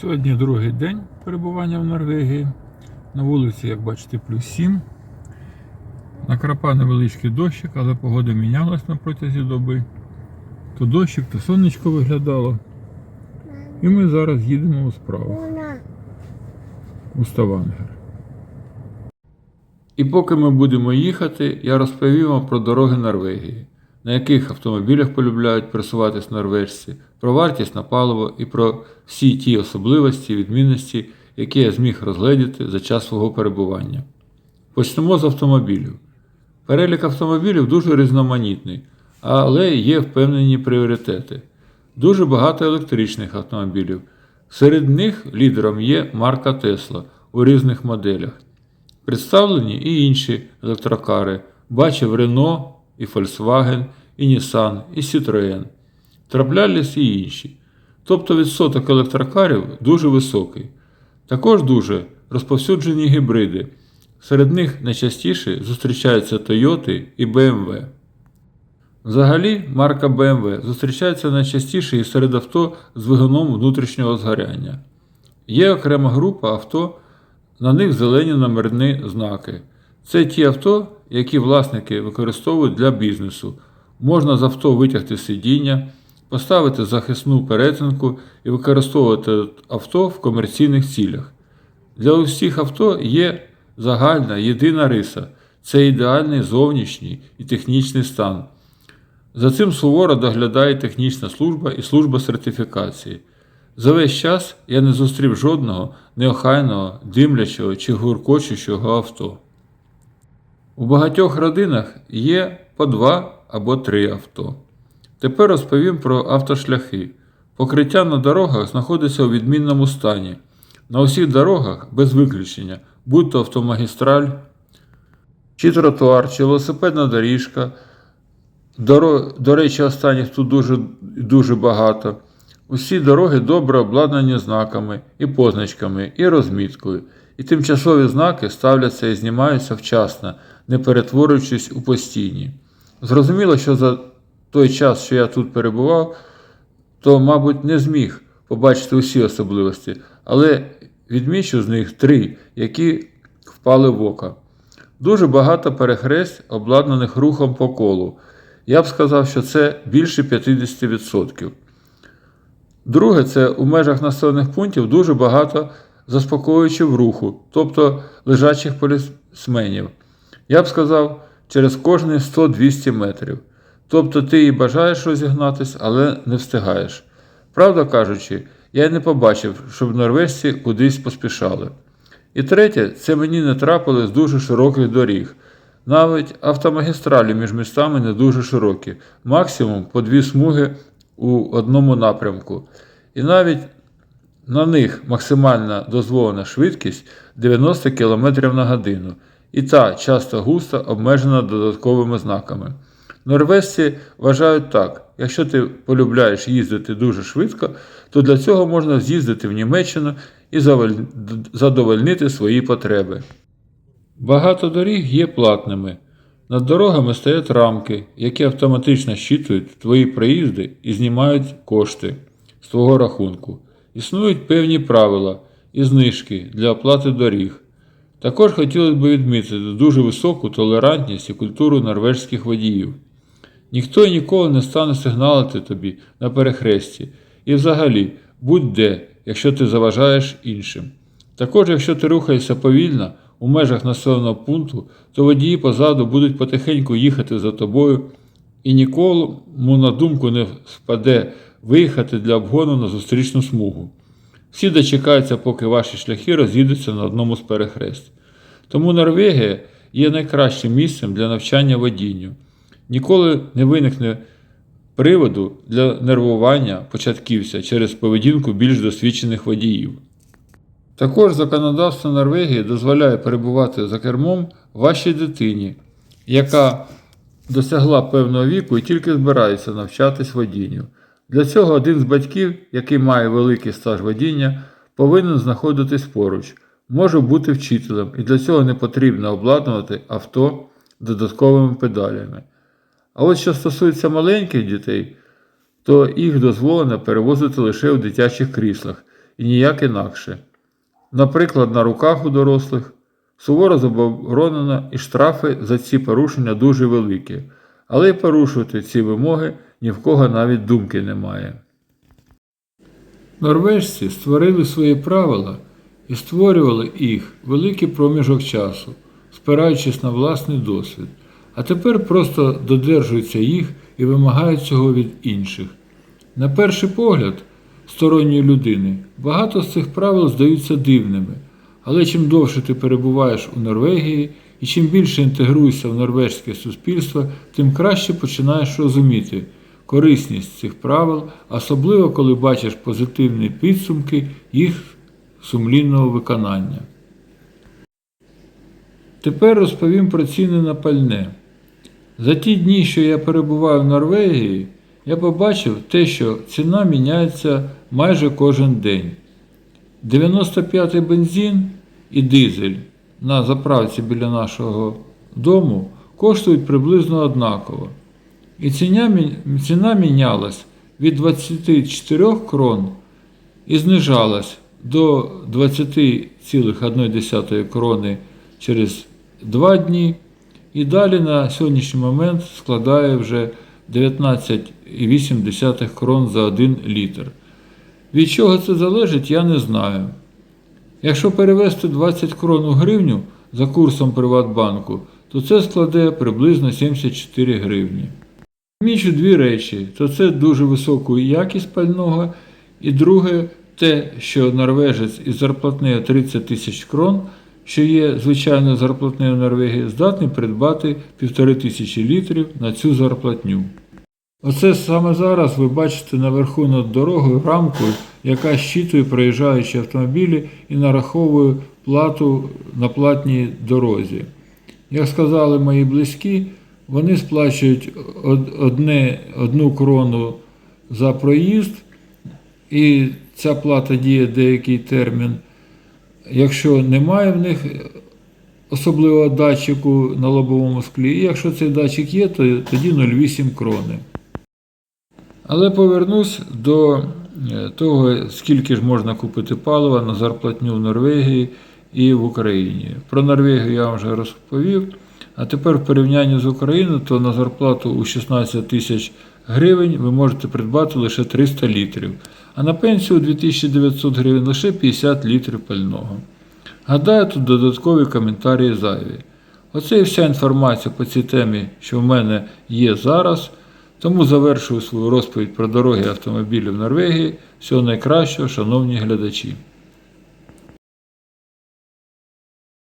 Сьогодні другий день перебування в Норвегії. На вулиці, як бачите, плюс 7. Накрапав невеличкий дощик, але погода мінялась на протязі доби. То дощик, то сонечко виглядало. І ми зараз їдемо у справу у Ставангер. І поки ми будемо їхати, я розповім вам про дороги Норвегії, на яких автомобілях полюбляють пересуватись норвежці, про вартість на паливо і про всі ті особливості і відмінності, які я зміг розгледіти за час свого перебування. Почнемо з автомобілів. Перелік автомобілів дуже різноманітний, але є впевнені пріоритети. Дуже багато електричних автомобілів. Серед них лідером є марка Tesla у різних моделях. Представлені і інші електрокари. Бачив Renault, і Volkswagen, і Nissan, і Citroën. Траплялись і інші. Тобто відсоток електрокарів дуже високий. Також дуже розповсюджені гібриди. Серед них найчастіше зустрічаються Toyota і BMW. Взагалі, марка BMW зустрічається найчастіше і серед авто з двигуном внутрішнього згоряння. Є окрема група авто, на них зелені номерні знаки. Це ті авто, які власники використовують для бізнесу. Можна з авто витягти сидіння, поставити захисну перетинку і використовувати авто в комерційних цілях. Для усіх авто є загальна єдина риса це ідеальний зовнішній і технічний стан. За цим суворо доглядає технічна служба і служба сертифікації. За весь час я не зустрів жодного неохайного, димлячого чи гуркочущого авто. У багатьох родинах є по два або три авто. Тепер розповім про автошляхи. Покриття на дорогах знаходиться у відмінному стані. На усіх дорогах без виключення, будь то автомагістраль, чи тротуар, чи велосипедна доріжка. До, до речі, останніх тут дуже, дуже багато. Усі дороги добре обладнані знаками і позначками, і розміткою, і тимчасові знаки ставляться і знімаються вчасно, не перетворюючись у постійні. Зрозуміло, що за той час, що я тут перебував, то, мабуть, не зміг побачити усі особливості, але відмічу з них три, які впали в око. Дуже багато перехресть, обладнаних рухом по колу. Я б сказав, що це більше 50%. Друге, це у межах населених пунктів дуже багато заспокоюючих руху, тобто лежачих полісменів. Я б сказав, через кожні 100-200 метрів. Тобто ти і бажаєш розігнатись, але не встигаєш. Правда кажучи, я не побачив, щоб норвежці кудись поспішали. І третє, це мені не трапили з дуже широких доріг. Навіть автомагістралі між містами не дуже широкі, максимум по дві смуги у одному напрямку. І навіть на них максимальна дозволена швидкість 90 км на годину, і та часто густо обмежена додатковими знаками. Норвежці вважають так: якщо ти полюбляєш їздити дуже швидко, то для цього можна з'їздити в Німеччину і задовольнити свої потреби. Багато доріг є платними. Над дорогами стоять рамки, які автоматично щитують твої проїзди і знімають кошти з твого рахунку. Існують певні правила і знижки для оплати доріг. Також хотілося б відмітити дуже високу толерантність і культуру норвежських водіїв. Ніхто і ніколи не стане сигналити тобі на перехресті, і взагалі будь-де, якщо ти заважаєш іншим. Також, якщо ти рухаєшся повільно у межах населеного пункту, то водії позаду будуть потихеньку їхати за тобою, і ніколи на думку не впаде виїхати для обгону на зустрічну смугу. Всі дочекаються, поки ваші шляхи роз'їдуться на одному з перехрест. Тому Норвегія є найкращим місцем для навчання водінню. Ніколи не виникне приводу для нервування початківця через поведінку більш досвідчених водіїв. Також законодавство Норвегії дозволяє перебувати за кермом вашій дитині, яка досягла певного віку і тільки збирається навчатись водінню. Для цього один з батьків, який має великий стаж водіння, повинен знаходитись поруч, може бути вчителем, і для цього не потрібно обладнувати авто додатковими педалями. А от що стосується маленьких дітей, то їх дозволено перевозити лише в дитячих кріслах і ніяк інакше. Наприклад, на руках у дорослих суворо заборонено і штрафи за ці порушення дуже великі, але й порушувати ці вимоги ні в кого навіть думки немає. Норвежці створили свої правила і створювали їх великий проміжок часу, спираючись на власний досвід, а тепер просто додержуються їх і вимагають цього від інших. На перший погляд, сторонньої людини, багато з цих правил здаються дивними, але чим довше ти перебуваєш у Норвегії і чим більше інтегруєшся в норвежське суспільство, тим краще починаєш розуміти корисність цих правил, особливо коли бачиш позитивні підсумки їх сумлінного виконання. Тепер розповім про ціни на пальне. За ті дні, що я перебуваю в Норвегії, я побачив те, що ціна міняється майже кожен день. 95-й бензин і дизель на заправці біля нашого дому коштують приблизно однаково. І ціна, ціна мінялась від 24 крон і знижалась до 20,1 крони через 2 дні. І далі на сьогоднішній момент складає вже 19,8 крон за 1 літр. Від чого це залежить, я не знаю. Якщо перевести 20 крон у гривню за курсом Приватбанку, то це складе приблизно 74 гривні. Мічу дві речі: то це дуже високу якість пального, і друге, те, що норвежець із зарплатнею 30 тисяч крон, що є звичайною зарплатнею Норвегії, здатний придбати півтори тисячі літрів на цю зарплатню. Оце саме зараз ви бачите наверху над дорогою рамку, яка щитує проїжджаючі автомобілі і нараховує плату на платній дорозі. Як сказали мої близькі, вони сплачують од- одне, одну крону за проїзд, і ця плата діє деякий термін. Якщо немає в них особливого датчику на лобовому склі, і якщо цей датчик є, то тоді 0,8 крони. Але повернусь до е, того, скільки ж можна купити палива на зарплатню в Норвегії і в Україні. Про Норвегію я вам вже розповів. А тепер в порівнянні з Україною, то на зарплату у 16 тисяч гривень ви можете придбати лише 300 літрів, а на пенсію у 2900 гривень лише 50 літрів пального. Гадаю, тут додаткові коментарі зайві. Оце і вся інформація по цій темі, що в мене є зараз. Тому завершую свою розповідь про дороги автомобілів Норвегії. Всього найкращого, шановні глядачі.